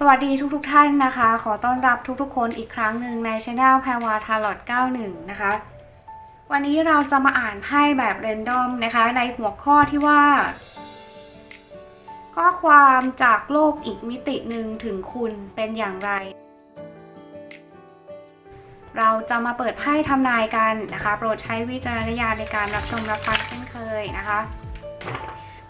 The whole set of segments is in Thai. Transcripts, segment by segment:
สวัสดีทุกๆทท่านนะคะ ขอต้อนรับทุกๆคนอีกครั้งหนึ่งในช anel แพรวาทาร์ลอต91 นะคะ วันนี้เราจะมาอ่านไพ่แบบเรนดอมนะคะ ในหัวข้อที่ว่า ข้อความจากโลกอีกมิติหนึ่งถึงคุณเป็นอย่างไร เราจะมาเปิดไพ่ทำนายกันนะคะ โปรดใช้วิจารณญาณในการรับชมรับฟังเช่นเคยนะคะ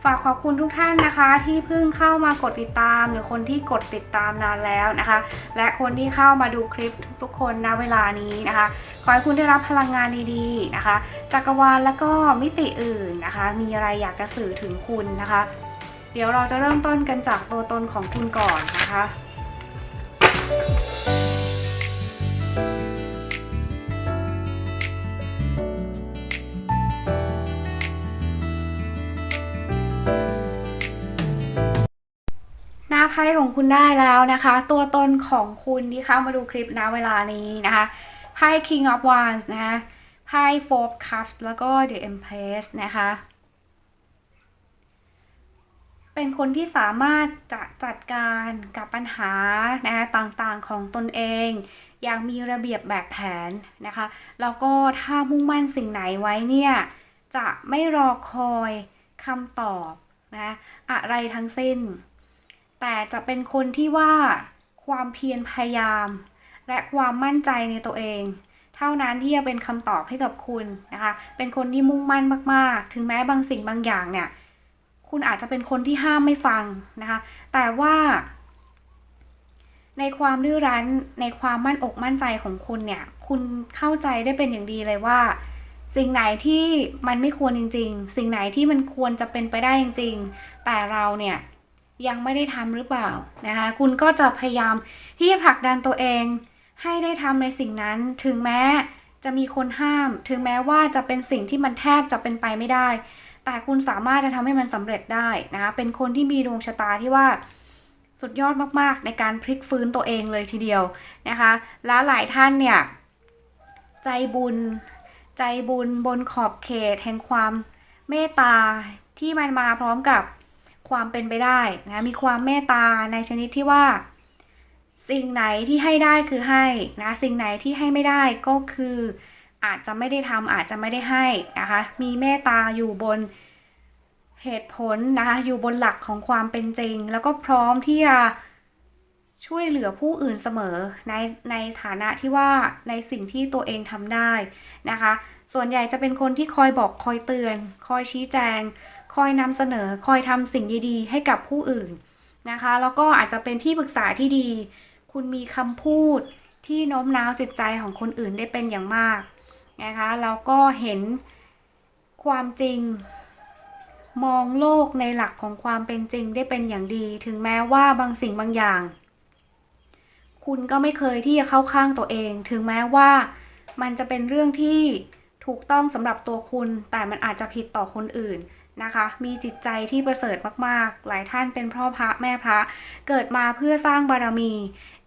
ฝากขอบคุณทุกท่านนะคะที่เพิ่งเข้ามากดติดตาม หรือคนที่กดติดตามนานแล้วนะคะ และคนที่เข้ามาดูคลิปทุกๆคนณเวลานี้นะคะ ขอให้คุณได้รับพลังงานดีๆนะคะจักรวาลและก็มิติอื่นนะคะ มีอะไรอยากจะสื่อถึงคุณนะคะ เดี๋ยวเราจะเริ่มต้นกันจากตัวตนของคุณก่อนนะคะ คุณได้แล้วนะคะ ตัวตนของคุณที่เข้ามาดูคลิปณเวลานี้นะคะไพ่ King of Wands นะคะไพ่ Four Cups แล้วก็ The Empress นะคะ เป็นคนที่สามารถจะจัดการกับปัญหานะคะต่างๆของตนเอง อย่างมีระเบียบแบบแผนนะคะ แล้วก็ถ้ามุ่งมั่นสิ่งไหนไว้เนี่ย จะไม่รอคอยคำตอบนะอะไรทั้งสิ้น แต่จะเป็นคนที่ว่าความเพียรพยายาม และความมั่นใจในตัวเอง เท่านั้นที่จะเป็นคำตอบให้กับคุณนะคะ เป็นคนที่มุ่งมั่นมากๆ ถึงแม้บางสิ่งบางอย่างเนี่ย คุณอาจจะเป็นคนที่ห้ามไม่ฟังนะคะ แต่ว่า ในความดื้อรั้นในความมั่นอกมั่นใจของคุณเนี่ย คุณเข้าใจได้เป็นอย่างดีเลยว่าสิ่งไหนที่มันไม่ควรจริง ๆ สิ่งไหนที่มันควรจะเป็นไปได้จริง ๆ แต่เราเนี่ย ยังไม่ได้ทำหรือเปล่านะคะคุณก็จะพยายามที่จะผลักดันตัวเอง ให้ได้ทำในสิ่งนั้นถึงแม้จะมีคนห้าม ถึงแม้ว่าจะเป็นสิ่งที่มันแทบจะเป็นไปไม่ได้ แต่คุณสามารถจะทำให้มันสำเร็จได้นะคะเป็นคนที่มีดวงชะตาที่ว่าสุดยอดมากๆ ในการพลิกฟื้นตัวเองเลยทีเดียวนะคะและหลายท่านเนี่ยใจบุญ ใจบุญบนขอบเขตแห่งความเมตตาที่มันมาพร้อมกับ ความเป็นไปได้นะมีความเมตตาในชนิดที่ว่า สิ่งไหนที่ให้ได้คือให้นะสิ่งไหนที่ให้ไม่ได้ก็คือ อาจจะไม่ได้ทำอาจจะไม่ได้ให้นะคะมีเมตตาอยู่บนเหตุผลนะคะอยู่บนหลักของความเป็นจริง แล้วก็พร้อมที่จะช่วยเหลือผู้อื่นเสมอในในฐานะที่ว่าในสิ่งที่ตัวเองทำได้นะคะ ส่วนใหญ่จะเป็นคนที่คอยบอกคอยเตือน คอยชี้แจง คอยนำเสนอคอยทำสิ่งดีๆ ให้กับผู้อื่นนะคะ แล้วก็อาจจะเป็นที่ปรึกษาที่ดี คุณมีคำพูดที่โน้มน้าวจิตใจของคนอื่นได้เป็นอย่างมากนะคะแล้วก็เห็นความจริง มองโลกในหลักของความเป็นจริงได้เป็นอย่างดี ถึงแม้ว่าบางสิ่งบางอย่าง คุณก็ไม่เคยที่จะเข้าข้างตัวเอง ถึงแม้ว่ามันจะเป็นเรื่องที่ถูกต้องสำหรับตัวคุณ แต่มันอาจจะผิดต่อคนอื่น นะคะ มีจิตใจที่ประเสริฐมากๆ หลายท่านเป็นพ่อพระแม่พระ เกิดมาเพื่อสร้างบารมี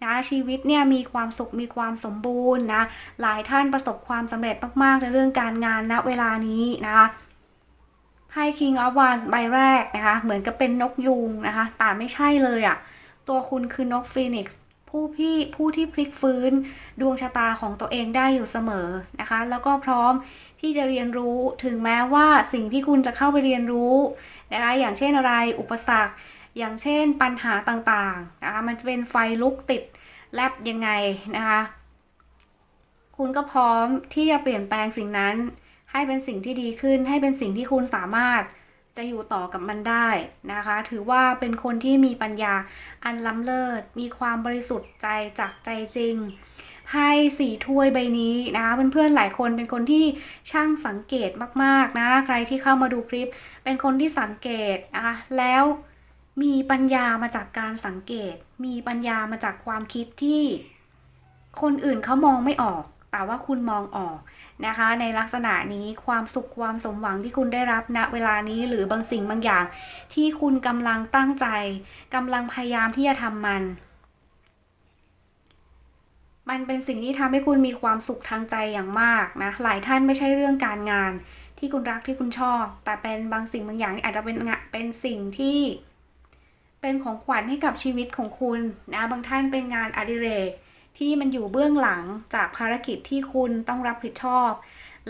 นะชีวิตเนี่ยมีความสุขมีความสมบูรณ์นะ หลายท่านประสบความสำเร็จมากๆในเรื่องการงานณเวลานี้นะคะไพ่ King of Wands ใบแรกนะคะ เหมือนกับเป็นนกยูงนะคะ แต่ไม่ใช่เลยอะ่ะ ตัวคุณคือนกฟีนิกซ์ ผู้พี่ผู้ที่พลิกฟื้น ดวงชะตาของตัวเองได้อยู่เสมอนะคะ แล้วก็พร้อมที่จะเรียนรู้ถึงแม้ว่าสิ่งที่คุณจะเข้าไปเรียนรู้นะคะอย่างเช่นอะไรอุปสรรค อย่างเช่นปัญหาต่างๆนะคะมันจะเป็นไฟลุกติดแลบยังไงนะคะคุณก็พร้อมที่จะเปลี่ยนแปลงสิ่งนั้น ให้เป็นสิ่งที่ดีขึ้น ให้เป็นสิ่งที่คุณสามารถ จะอยู่ต่อกับมันได้นะคะ ถือว่าเป็นคนที่มีปัญญาอันล้ำเลิศ มีความบริสุทธิ์ใจจากใจจริง ให้สี่ถ้วยใบนี้นะคะเพื่อนๆหลายคนเป็นคนที่ช่างสังเกตมากๆนะ ใครที่เข้ามาดูคลิป เป็นคนที่สังเกตนะคะแล้วมีปัญญามาจากการสังเกต มีปัญญามาจากความคิดที่ คนอื่นเขามองไม่ออก แต่ว่าคุณมองออกนะคะ ในลักษณะนี้ความสุขความสมหวังที่คุณได้รับณเวลานี้หรือบางสิ่งบางอย่าง ที่คุณกำลังตั้งใจกำลังพยายามที่จะทำมัน มันเป็นสิ่งที่ทำให้คุณมีความสุขทางใจอย่างมากนะหลายท่านไม่ใช่เรื่องการงาน ที่คุณรักที่คุณชอบ แต่เป็นบางสิ่งบางอย่างที่อาจจะเป็นเป็นสิ่งที่เป็นของขวัญให้กับชีวิตของคุณนะบางท่านเป็นงานอดิเรก ที่มันอยู่เบื้องหลังจากภารกิจที่คุณต้องรับผิดชอบ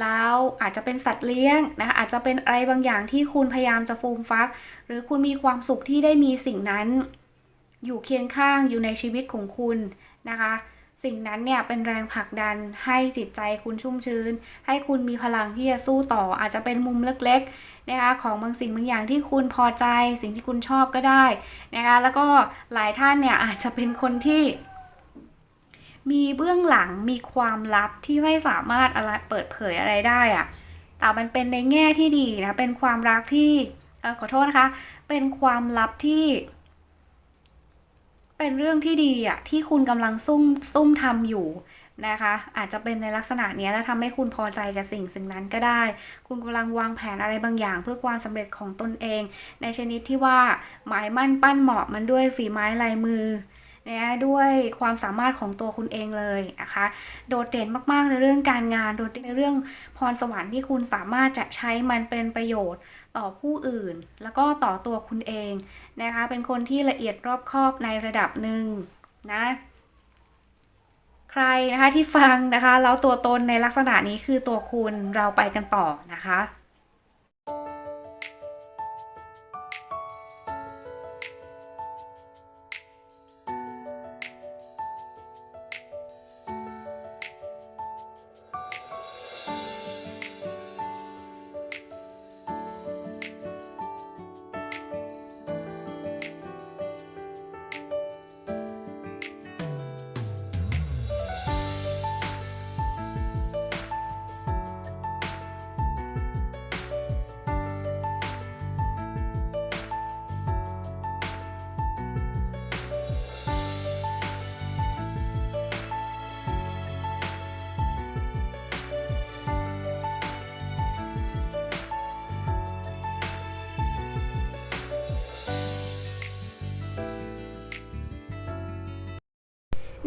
แล้วอาจจะเป็นสัตว์เลี้ยงนะอาจจะเป็นอะไรบางอย่างที่คุณพยายามจะฟูมฟัก หรือคุณมีความสุขที่ได้มีสิ่งนั้น อยู่เคียงข้างอยู่ในชีวิตของคุณนะคะสิ่งนั้นเนี่ยเป็นแรงผลักดันให้จิตใจคุณชุ่มชื้น ให้คุณมีพลังที่จะสู้ต่อ อาจจะเป็นมุมเล็กๆนะคะของบางสิ่งบางอย่างที่คุณพอใจ สิ่งที่คุณชอบก็ได้นะคะแล้วก็หลายท่านเนี่ยอาจจะเป็นคนที่ มีเบื้องหลังมีความลับที่ไม่สามารถอะไรเปิดเผยอะไรได้อะแต่มันเป็นในแง่ที่ดีนะเป็นความรักที่ออขอโทษนะคะ เป็นความลับที่ เป็นเรื่องที่ดีอะที่คุณกำลังซุ่มซุ่มทำอยู่นะคะ อาจจะเป็นในลักษณะนี้แล้วทำให้คุณพอใจกับสิ่งสิ่งนั้นก็ได้ คุณกำลังวางแผนอะไรบางอย่าง เพื่อความสำเร็จของตนเอง ในชนิดที่ว่าหมายมั่นปั้นเหมาะมันด้วยฝีไม้ลายมือ นะด้วยความสามารถของตัวคุณเองเลยนะคะ โดดเด่นมากๆในเรื่องการงาน โดดเด่นในเรื่องพรสวรรค์ที่คุณสามารถจะใช้มันเป็นประโยชน์ต่อผู้อื่น แล้วก็ต่อตัวคุณเองนะคะ เป็นคนที่ละเอียดรอบคอบในระดับหนึ่งนะใครนะคะที่ฟังนะคะแล้วตัวตนในลักษณะนี้คือตัวคุณเราไปกันต่อนะคะ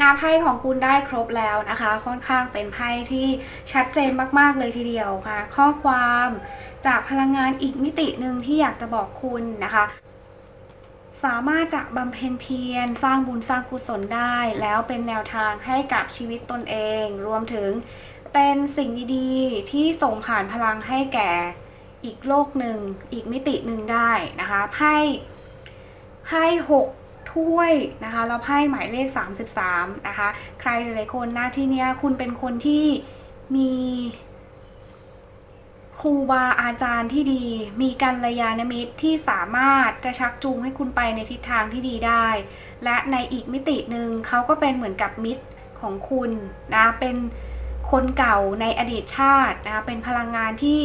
นาไพ่ของคุณได้ครบแล้วนะคะ ค่อนข้างเป็นไพ่ที่ชัดเจนมาก ๆ เลยทีเดียวค่ะ ข้อความจากพลังงานอีกมิติหนึ่งที่อยากจะบอกคุณนะคะสามารถจะบำเพ็ญเพียรสร้างบุญสร้างกุศลได้ แล้วเป็นแนวทางให้กับชีวิตตนเอง รวมถึงเป็นสิ่งดีๆ ที่ส่งผ่านพลังให้แก่อีกโลกหนึ่ง อีกมิติหนึ่งได้นะคะไพ่ไพ่หก ถ้วยนะคะแล้วไพ่หมายเลข 33 นะคะ ใครหลายๆคนหน้าที่เนี้ยคุณเป็นคนที่มีครูบาอาจารย์ที่ดี มีกัลยาณมิตรที่สามารถจะชักจูงให้คุณไปในทิศทางที่ดีได้ และในอีกมิติหนึ่งเขาก็เป็นเหมือนกับมิตรของคุณนะเป็นคนเก่าในอดีตชาตินะเป็นพลังงานที่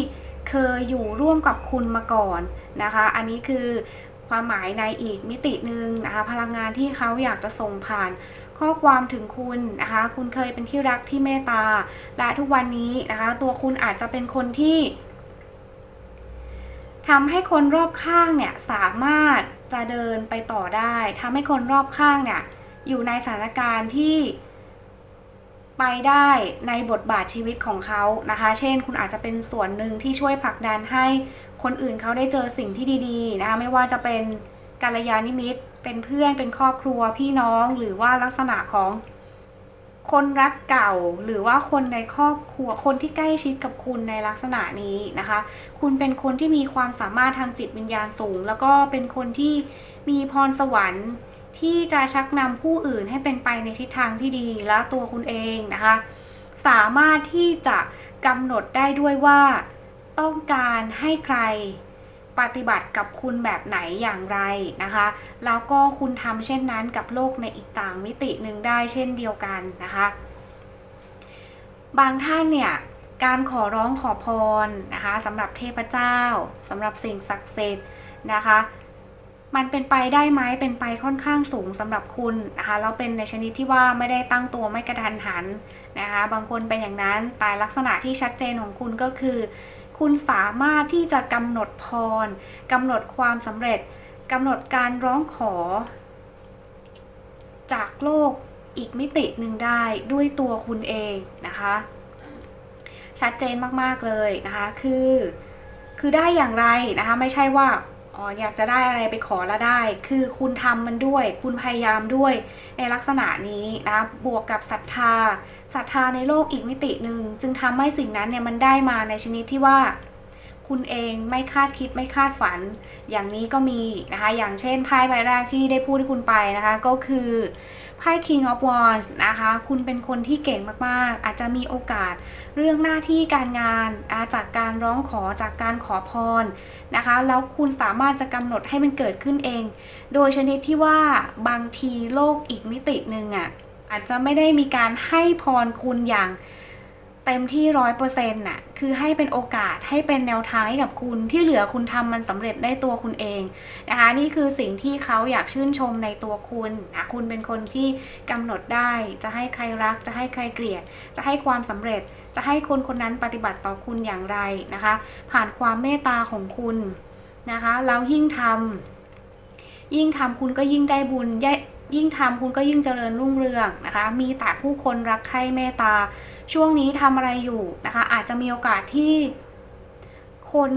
เคยอยู่ร่วมกับคุณมาก่อนนะคะ อันนี้คือ ความหมายในอีกมิติหนึ่งนะคะพลังงานที่เขาอยากจะส่งผ่านข้อความถึงคุณนะคะ คุณเคยเป็นที่รักที่เมตตา และทุกวันนี้นะคะ ตัวคุณอาจจะเป็นคนที่ทำให้คนรอบข้างเนี่ยสามารถจะเดินไปต่อได้ทำให้คนรอบข้างเนี่ยอยู่ในสถานการณ์ที่ ไปได้ในบทบาทชีวิตของเขานะคะ เช่น คุณอาจจะเป็นส่วนหนึ่งที่ช่วยผลักดันให้คนอื่นเขาได้เจอสิ่งที่ดีๆนะคะไม่ว่าจะเป็นกัลยาณมิตเป็นเพื่อนเป็นครอบครัวพี่น้องหรือว่าลักษณะของคนรักเก่าหรือว่าคนในครอบครัวคนที่ใกล้ชิดกับคุณในลักษณะนี้นะคะ คุณเป็นคนที่มีความสามารถทางจิตวิญญาณสูง แล้วก็เป็นคนที่มีพรสวรรค์ ที่จะชักนำผู้อื่นให้เป็นไปในทิศทางที่ดีและตัวคุณเองนะคะ สามารถที่จะกำหนดได้ด้วยว่า ต้องการให้ใครปฏิบัติกับคุณแบบไหนอย่างไรนะคะ แล้วก็คุณทำเช่นนั้นกับโลกในอีกต่างมิติหนึ่งได้เช่นเดียวกันนะคะ บางท่านเนี่ยการขอร้องขอพรนะคะสำหรับเทพเจ้าสำหรับสิ่งศักดิ์สิทธิ์นะคะ มันเป็นไปได้ไหมเป็นไปค่อนข้างสูงสำหรับคุณนะคะแล้วเป็นในชนิดที่ว่าไม่ได้ตั้งตัวไม่กระทันหันนะคะ บางคนเป็นอย่างนั้นแต่ลักษณะที่ชัดเจนของคุณก็คือ คุณสามารถที่จะกำหนดพรกำหนดความสำเร็จกำหนดการร้องขอ จากโลกอีกมิติหนึ่งได้ด้วยตัวคุณเองนะคะ ชัดเจนมากๆเลยนะคะคือคือได้อย่างไรนะคะ ไม่ใช่ว่า อ๋ออยากจะได้อะไรไปขอแล้วได้ คือคุณทำมันด้วย คุณพยายามด้วยในลักษณะนี้นะบวกกับศรัทธาศรัทธาในโลกอีกมิติหนึ่งจึงทำให้สิ่งนั้นเนี่ยมันได้มาในชนิดที่ว่า คุณเองไม่คาดคิดไม่คาดฝัน อย่างนี้ก็มีนะคะ อย่างเช่นไพ่ใบแรกที่ได้พูดให้คุณไปนะคะ ก็คือไพ่ King of Wands นะคะ คุณเป็นคนที่เก่งมากๆ อาจจะมีโอกาสเรื่องหน้าที่การงานอาจากการร้องขอจากการขอพรนะคะ แล้วคุณสามารถจะกำหนดให้มันเกิดขึ้นเอง โดยชนิดที่ว่าบางทีโลกอีกมิติหนึ่งอะอาจจะไม่ได้มีการให้พรคุณอย่าง เต็มที่ร้อยเปอร์เซ็นต์น่ะคือให้เป็นโอกาสให้เป็นแนวทางให้กับคุณที่เหลือคุณทำมันสำเร็จได้ตัวคุณเองนะคะนี่คือสิ่งที่เขาอยากชื่นชมในตัวคุณนะคุณเป็นคนที่กำหนดได้ จะให้ใครรัก จะให้ใครเกลียด จะให้ความสำเร็จ จะให้คนคนนั้นปฏิบัติต่อคุณอย่างไรนะคะ ผ่านความเมตตาของคุณนะคะแล้วยิ่งทำยิ่งทำคุณก็ยิ่งได้บุญ ยิ่งทำคุณก็ยิ่งเจริญรุ่งเรืองนะคะ มีแต่ผู้คนรักใคร่เมตตา ช่วงนี้ทำอะไรอยู่นะคะ อาจจะมีโอกาสที่คน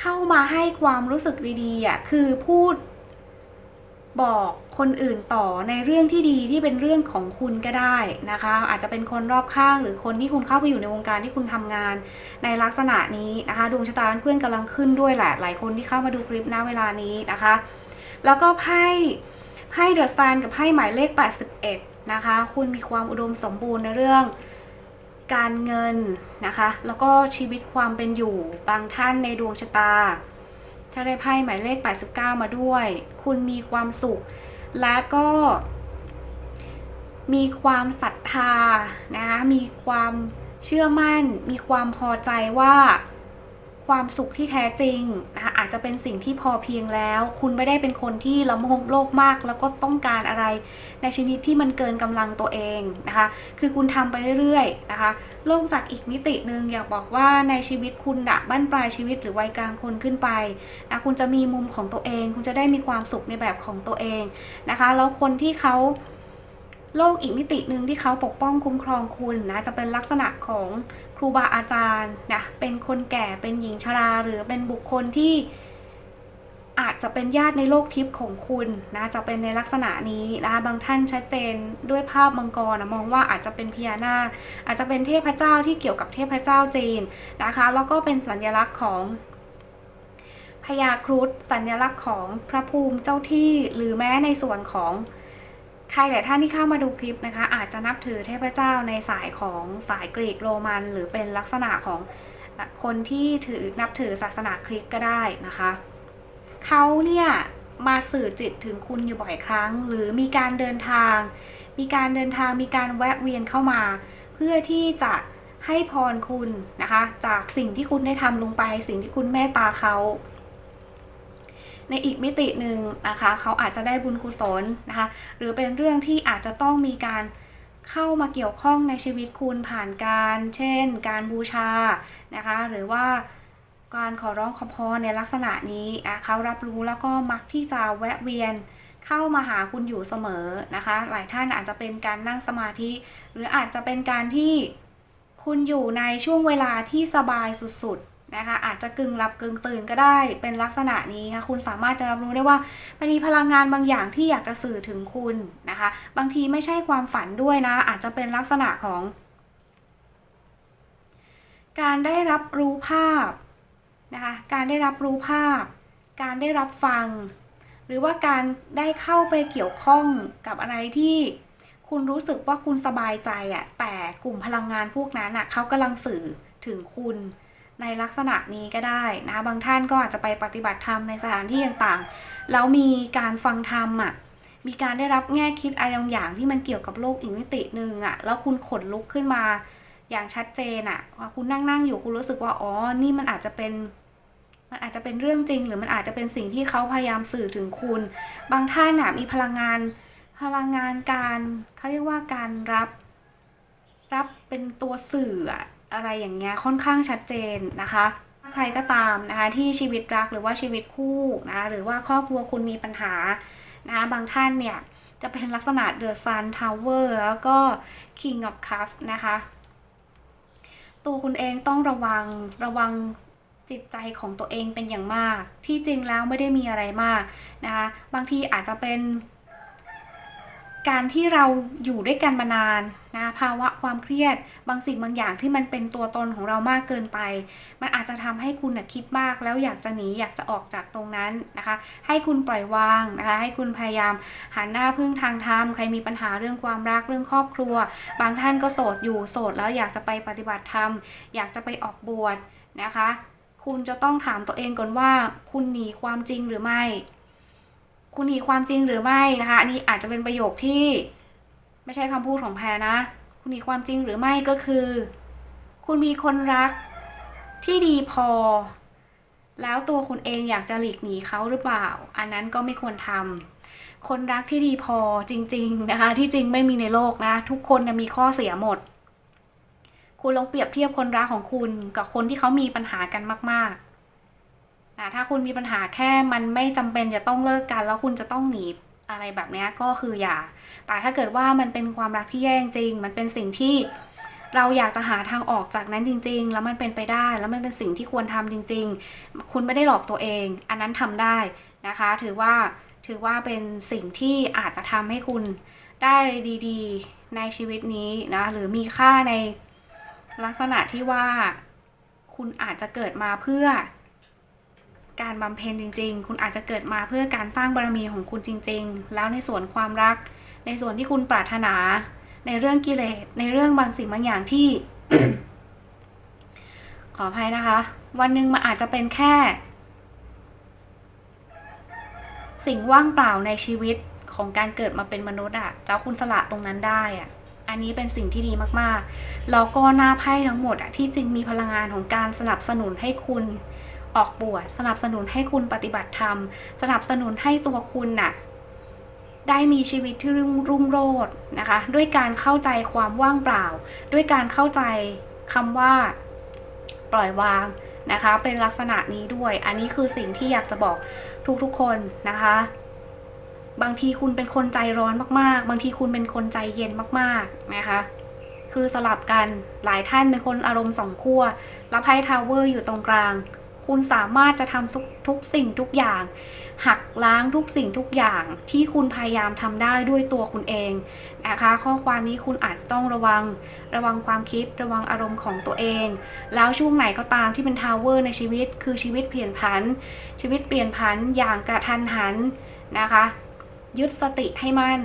เข้ามาให้ความรู้สึกดีๆอะคือพูดบอกคนอื่นต่อในเรื่องที่ดีที่เป็นเรื่องของคุณก็ได้นะคะ อาจจะเป็นคนรอบข้างหรือคนที่คุณเข้าไปอยู่ในวงการที่คุณทำงานในลักษณะนี้นะคะดวงชะตาเพื่อนกำลังขึ้นด้วยแหละหลายคนที่เข้ามาดูคลิปณเวลานี้นะคะ แล้วก็ไพ่ ไพ่เดอะซันกับไพ่หมายเลข 81 นะคะ คุณมีความอุดมสมบูรณ์ในเรื่อง การเงินนะคะ แล้วก็ชีวิตความเป็นอยู่ บางท่านในดวงชะตา ถ้าได้ไพ่หมายเลข 89 มาด้วย คุณมีความสุข และก็ มีความศรัทธานะคะ มีความเชื่อมั่น มีความพอใจว่า ความสุขที่แท้จริงนะคะอาจจะเป็นสิ่งที่พอเพียงแล้ว คุณไม่ได้เป็นคนที่ละโมบโลกมาก แล้วก็ต้องการอะไรในชนิดที่มันเกินกำลังตัวเองนะคะ คือคุณทำไปเรื่อยๆนะคะ โลกจากอีกมิติหนึ่งอยากบอกว่าในชีวิตคุณอะบ้านปลายชีวิตหรือวัยกลางคนขึ้นไปนะคุณจะมีมุมของตัวเอง คุณจะได้มีความสุขในแบบของตัวเองนะคะแล้วคนที่เขาโลกอีกมิติหนึ่งที่เขาปกป้องคุ้มครองคุณนะจะเป็นลักษณะของ ครูบาอาจารย์นะเป็นคนแก่เป็นหญิงชราหรือเป็นบุคคลที่อาจจะเป็นญาติในโลกทิพย์ของคุณนะจะเป็นในลักษณะนี้นะคะบางท่านชัดเจนด้วยภาพมังกรนะมองว่าอาจจะเป็นพญานาคอาจจะเป็นเทพเจ้าที่เกี่ยวกับเทพเจ้าจีนนะคะ แล้วก็เป็นสัญลักษณ์ของพญาครุฑสัญลักษณ์ของพระภูมิเจ้าที่หรือแม้ในส่วนของ ใครหลายท่านที่เข้ามาดูคลิปนะคะ อาจจะนับถือเทพเจ้าในสายของสายกรีกโรมัน หรือเป็นลักษณะของคนที่ถือนับถือศาสนาคริสต์ก็ได้นะคะเขาเนี่ยมาสื่อจิตถึงคุณอยู่บ่อยครั้ง หรือมีการเดินทาง มีการเดินทางมีการแวะเวียนเข้ามา เพื่อที่จะให้พรคุณนะคะ จากสิ่งที่คุณได้ทำลงไป สิ่งที่คุณเมตตาเขา ในอีกมิติหนึ่งนะคะเขาอาจจะได้บุญกุศลนะคะหรือเป็นเรื่องที่อาจจะต้องมีการเข้ามาเกี่ยวข้องในชีวิตคุณผ่านการ เช่น การบูชานะคะหรือว่าการขอร้องขอพรในลักษณะนี้ะเขารับรู้แล้วก็มักที่จะแวะเวียนเข้ามาหาคุณอยู่เสมอนะคะ หลายท่านอาจจะเป็นการนั่งสมาธิ หรืออาจจะเป็นการที่คุณอยู่ในช่วงเวลาที่สบายสุดๆ นะคะ อาจจะกึ่งหลับกึ่งตื่นก็ได้เป็นลักษณะนี้ค่ะคุณสามารถจะรับรู้ได้ว่า มันมีพลังงานบางอย่างที่อยากจะสื่อถึงคุณนะคะ บางทีไม่ใช่ความฝันด้วยนะ อาจจะเป็นลักษณะของ การได้รับรู้ภาพนะคะ การได้รับรู้ภาพ การได้รับฟัง หรือว่าการได้เข้าไปเกี่ยวข้องกับอะไรที่คุณรู้สึกว่าคุณสบายใจอะแต่กลุ่มพลังงานพวกนั้นอะเขากำลังสื่อถึงคุณ ในลักษณะนี้ก็ได้นะบางท่านก็อาจจะไปปฏิบัติธรรมในสถานที่ต่างๆแล้วมีการฟังธรรมอะมีการได้รับแง่คิดอะไรบางอย่างที่มันเกี่ยวกับโลกอีกมิติหนึ่งอะแล้วคุณขนลุกขึ้นมาอย่างชัดเจนอะว่าคุณนั่งนั่งอยู่คุณรู้สึกว่าอ๋อนี่มันอาจจะเป็นมันอาจจะเป็นเรื่องจริง หรือมันอาจจะเป็นสิ่งที่เขาพยายามสื่อถึงคุณ บางท่านอะมีพลังงานพลังงานการเขาเรียกว่าการรับ รับเป็นตัวสื่อ อะไรอย่างเงี้ยค่อนข้างชัดเจนนะคะถ้าใครก็ตามนะคะที่ชีวิตรักหรือว่าชีวิตคู่นะหรือว่าครอบครัวคุณมีปัญหานะบางท่านเนี่ยจะเป็นลักษณะ The Sun Tower แล้วก็ King of Cups นะคะ ตัวคุณเองต้องระวังระวังจิตใจของตัวเองเป็นอย่างมาก ที่จริงแล้วไม่ได้มีอะไรมากนะคะ บางทีอาจจะเป็น การที่เราอยู่ด้วยกันมานานนะภาวะความเครียดบางสิ่งบางอย่างที่มันเป็นตัวตนของเรามากเกินไป มันอาจจะทำให้คุณนะคิดมากแล้วอยากจะหนีอยากจะออกจากตรงนั้นนะคะ ให้คุณปล่อยวางนะคะให้คุณพยายามหันหน้าพึ่งทางธรรมใครมีปัญหาเรื่องความรักเรื่องครอบครัว บางท่านก็โสดอยู่โสดแล้วอยากจะไปปฏิบัติธรรม อยากจะไปออกบวชนะคะ คุณจะต้องถามตัวเองก่อนว่า คุณหนีความจริงหรือไม่ คุณหนีความจริงหรือไม่นะคะอันนี้อาจจะเป็นประโยคที่ไม่ใช่คำพูดของแพรนะ คุณหนีความจริงหรือไม่ก็คือ คุณมีคนรักที่ดีพอ แล้วตัวคุณเองอยากจะหลีกหนีเขาหรือเปล่า อันนั้นก็ไม่ควรทำคนรักที่ดีพอจริง ๆนะคะ ที่จริงไม่มีในโลกนะ ทุกคนนะมีข้อเสียหมด คุณลองเปรียบเทียบคนรักของคุณกับคนที่เขามีปัญหากันมาก ๆ นะถ้าคุณมีปัญหาแค่มันไม่จำเป็นจะต้องเลิกกัน แล้วคุณจะต้องหนีอะไรแบบนี้ก็คืออย่า แต่ถ้าเกิดว่ามันเป็นความรักที่แย่จริง มันเป็นสิ่งที่เราอยากจะหาทางออกจากนั้นจริง ๆ แล้วมันเป็นไปได้ แล้วมันเป็นสิ่งที่ควรทำจริง ๆ คุณไม่ได้หลอกตัวเอง อันนั้นทำได้นะคะ ถือว่าถือว่าเป็นสิ่งที่อาจจะทำให้คุณได้ดีๆ ในชีวิตนี้นะ หรือมีค่าในลักษณะที่ว่าคุณอาจจะเกิดมาเพื่อ การบำเพ็ญจริง ๆ คุณอาจจะเกิดมาเพื่อการสร้างบารมีของคุณจริง ๆ แล้วในส่วนความรัก ในส่วนที่คุณปรารถนา ในเรื่องกิเลส ในเรื่องบางสิ่งบางอย่างที่ ขออภัยนะคะ วันหนึ่งมันอาจจะเป็นแค่ สิ่งว่างเปล่าในชีวิตของการเกิดมาเป็นมนุษย์อะแล้วคุณสละตรงนั้นได้อะอันนี้เป็นสิ่งที่ดีมากๆ แล้วก็หน้าไพ่ทั้งหมดอะที่จริงมีพลังงานของการสนับสนุนให้คุณ ออกบวชสนับสนุนให้คุณปฏิบัติธรรม สนับสนุนให้ตัวคุณน่ะได้มีชีวิตที่รุ่งรุ่งโรจน์นะคะ ด้วยการเข้าใจความว่างเปล่า ด้วยการเข้าใจคำว่า ปล่อยวางนะคะ เป็นลักษณะนี้ด้วย อันนี้คือสิ่งที่อยากจะบอกทุกๆคนนะคะ บางทีคุณเป็นคนใจร้อนมากๆ บางทีคุณเป็นคนใจเย็นมากๆนะคะ คือสลับกันหลายท่านเป็นคนอารมณ์สองขั้วแล้วไพ่ทาวเวอร์อยู่ตรงกลาง คุณสามารถจะทำทุกสิ่งทุกอย่าง หักล้างทุกสิ่งทุกอย่างที่คุณพยายามทำได้ด้วยตัวคุณเองนะคะข้อความนี้คุณอาจต้องระวังระวังความคิดระวังอารมณ์ของตัวเอง แล้วช่วงไหนก็ตามที่เป็นทาวเวอร์ในชีวิต คือชีวิตเปลี่ยนผัน ชีวิตเปลี่ยนผันอย่างกระทันหันนะคะ ยึดสติให้มั่น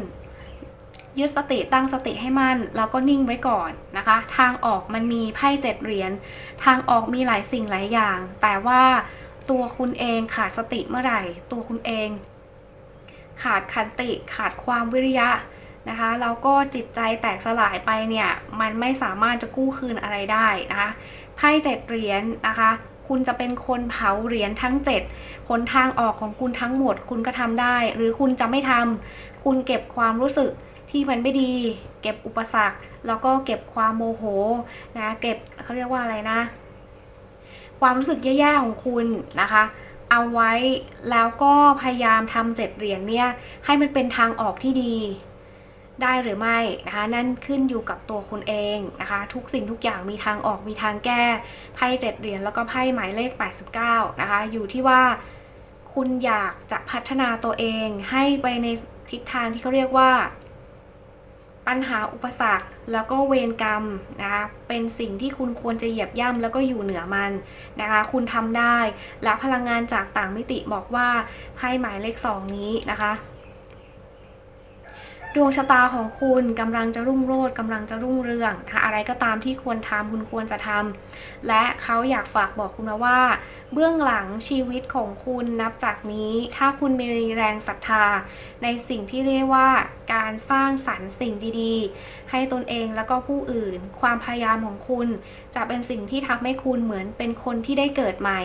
ยึดสติตั้งสติให้มั่น แล้วก็นิ่งไว้ก่อนนะคะ ทางออกมันมีไพ่เจ็ดเหรียญทางออกมีหลายสิ่งหลายอย่าง แต่ว่าตัวคุณเองขาดสติเมื่อไหร่ ตัวคุณเอง ขาดขันติขาดความวิริยะนะคะแล้วก็จิตใจแตกสลายไปเนี่ย มันไม่สามารถจะกู้คืนอะไรได้นะคะไพ่เจ็ดเหรียญนะคะ คุณจะเป็นคนเผาเหรียญทั้ง 7 คนทางออกของคุณทั้งหมด คุณก็ทำได้ หรือคุณจะไม่ทำคุณเก็บความรู้สึก ที่มันไม่ดี เก็บอุปสรรค แล้วก็เก็บความโมโหนะเก็บเขาเรียกว่าอะไรนะ ความรู้สึกแย่ๆของคุณนะคะ เอาไว้แล้วก็พยายามทำเจ็ดเหรียญเนี่ยให้มันเป็นทางออกที่ดีได้หรือไม่นะคะนั่นขึ้นอยู่กับตัวคุณเองนะคะทุกสิ่งทุกอย่างมีทางออกมีทางแก้ไพ่เจ็ดเหรียญแล้วก็ไพ่หมายเลข 89นะคะอยู่ที่ว่าคุณอยากจะพัฒนาตัวเองให้ไปในทิศทางที่เขาเรียกว่า ปัญหาอุปสรรคแล้วก็เวรกรรมนะคะเป็นสิ่งที่คุณควรจะเหยียบย่ำแล้วก็อยู่เหนือมันนะคะคุณทำได้ และพลังงานจากต่างมิติบอกว่าไพ่หมายเลขสองนี้นะคะดวงชะตาของคุณกำลังจะรุ่งโรจน์กำลังจะรุ่งเรืองนะคะอะไรก็ตามที่ควรทำคุณควรจะทำและเขาอยากฝากบอกคุณนะว่า เบื้องหลังชีวิตของคุณนับจากนี้ ถ้าคุณมีแรงศรัทธา ในสิ่งที่เรียกว่า การสร้างสรรค์สิ่งดีๆ ให้ตนเองแล้วก็ผู้อื่น ความพยายามของคุณ จะเป็นสิ่งที่ทำให้คุณเหมือนเป็นคนที่ได้เกิดใหม่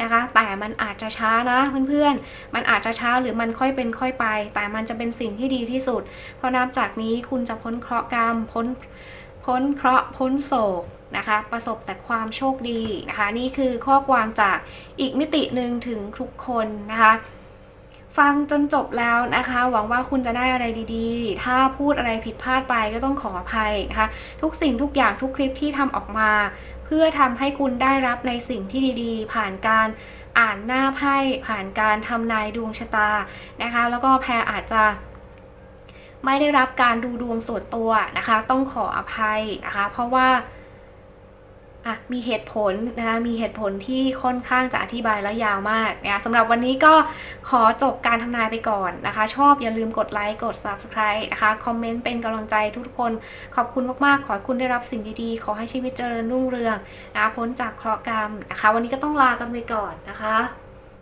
นะคะ แต่มันอาจจะช้านะเพื่อนๆ มันอาจจะช้าหรือมันค่อยเป็นค่อยไป แต่มันจะเป็นสิ่งที่ดีที่สุด เพราะนับจากนี้คุณจะพ้นเคราะห์กรรมพ้นพ้นเคราะห์พ้นโศกนะคะประสบแต่ความโชคดีนะคะ นี่คือข้อความจากอีกมิติหนึ่งถึงทุกคนนะคะ ฟังจนจบแล้วนะคะ หวังว่าคุณจะได้อะไรดีๆ ถ้าพูดอะไรผิดพลาดไปก็ต้องขออภัยนะคะ ทุกสิ่งทุกอย่างทุกคลิปที่ทำออกมา เพื่อทำให้คุณได้รับในสิ่งที่ดีๆ ผ่านการอ่านหน้าไพ่ผ่านการทำนายดวงชะตานะคะ แล้วก็แพรอาจจะไม่ได้รับการดูดวงส่วนตัวนะคะ ต้องขออภัยนะคะ เพราะว่า อะมีเหตุผลนะคะมีเหตุผลที่ค่อนข้างจะอธิบายและยาวมากนะคะสำหรับวันนี้ก็ขอจบการทำนายไปก่อนนะคะ ชอบอย่าลืมกดไลค์กด Subscribe นะคะคอมเมนต์เป็นกำลังใจทุกคน ขอบคุณมากๆ ขอให้คุณได้รับสิ่งดีๆ ขอให้ชีวิตเจริญรุ่งเรืองนะคะพ้นจากเคราะห์กรรมนะคะ วันนี้ก็ต้องลากันไปก่อนนะคะ